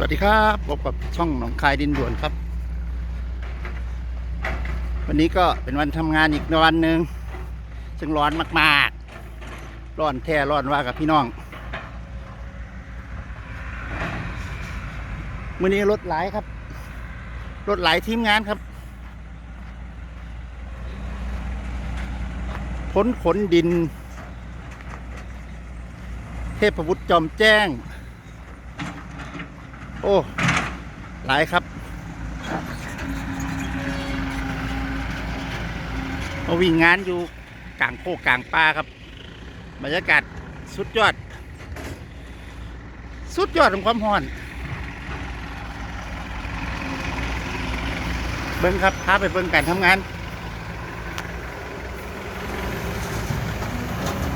สวัสดีครับพบกับช่องหนองคายดินด่วนครับ วันนี้ก็เป็นวันทำงานอีกวันหนึ่งซึ่งร้อนมากๆ ร้อนแท้ร้อนว่ากับพี่น้องวันนี้รถหลายครับ รถหลายทีมงานครับพ้นขนดิน เทพบุตรจอมแจ้ง โอ้หลายครับมาวิ่งงานอยู่กลางโคกกลางป่าครับบรรยากาศสุดยอด สุดยอดของความร้อน เบิ้งครับพาไปเบิ้งการทำงาน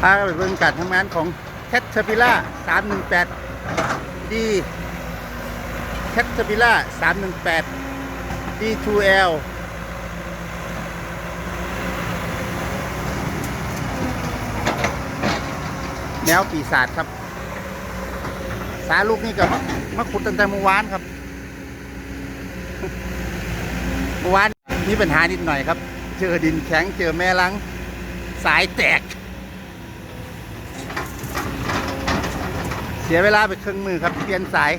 พาไปเบิ้งการทำงานของแคทเชปิล่า318ดี แคทปิล่า318 D2L แนวปีศาจครับ สาลูกนี่กับมาขุดตั้งแต่เมื่อวานครับเมื่อวานมีปัญหานิดหน่อยครับ เจอดินแข็งเจอแม่ลัง สายแตก เสียเวลาไปครึ่งมือครับเปลี่ยนสาย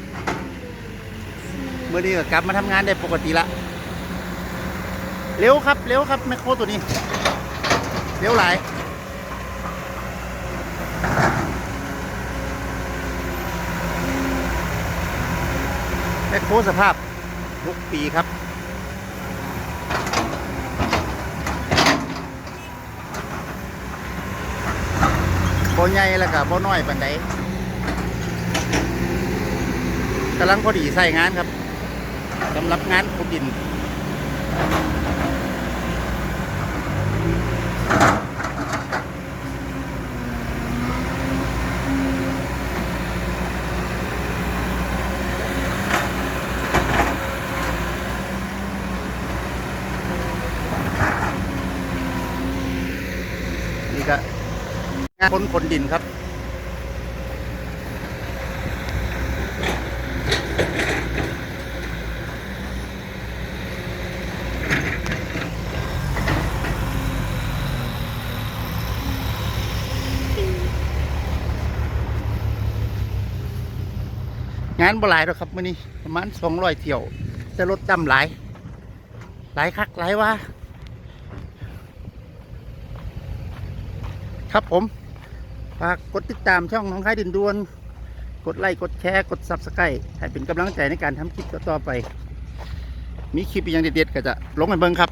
มื่อนี้ก็กลับมาทำงานได้ปกติละเร็วครับเร็วครับแมคโครตัวนี้เร็วหลายแมคโครสภาพทุกปีครับบ่ใหญ่แล้วก็บ่น้อยปานใดกำลังพอดีใส่งานครับ สำหรับงานขุดดินนี่ก็งานคนคนดินครับ งานบ่หลายหรอกครับมื้อนี้ประมาณสองร้อยเที่ยว แต่รถดำหลาย หลายคักหลายว่า ครับผมฝากกดติดตามช่องน้องค่ายดินดวน กดไลค์กดแชร์ กดซับสไครต์ให้เป็นกำลังใจในการทำคลิปต่อไป มีคลิปอย่างเด็ดๆก็จะลงไปเบิ่งครับ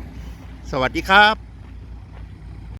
สวัสดีครับ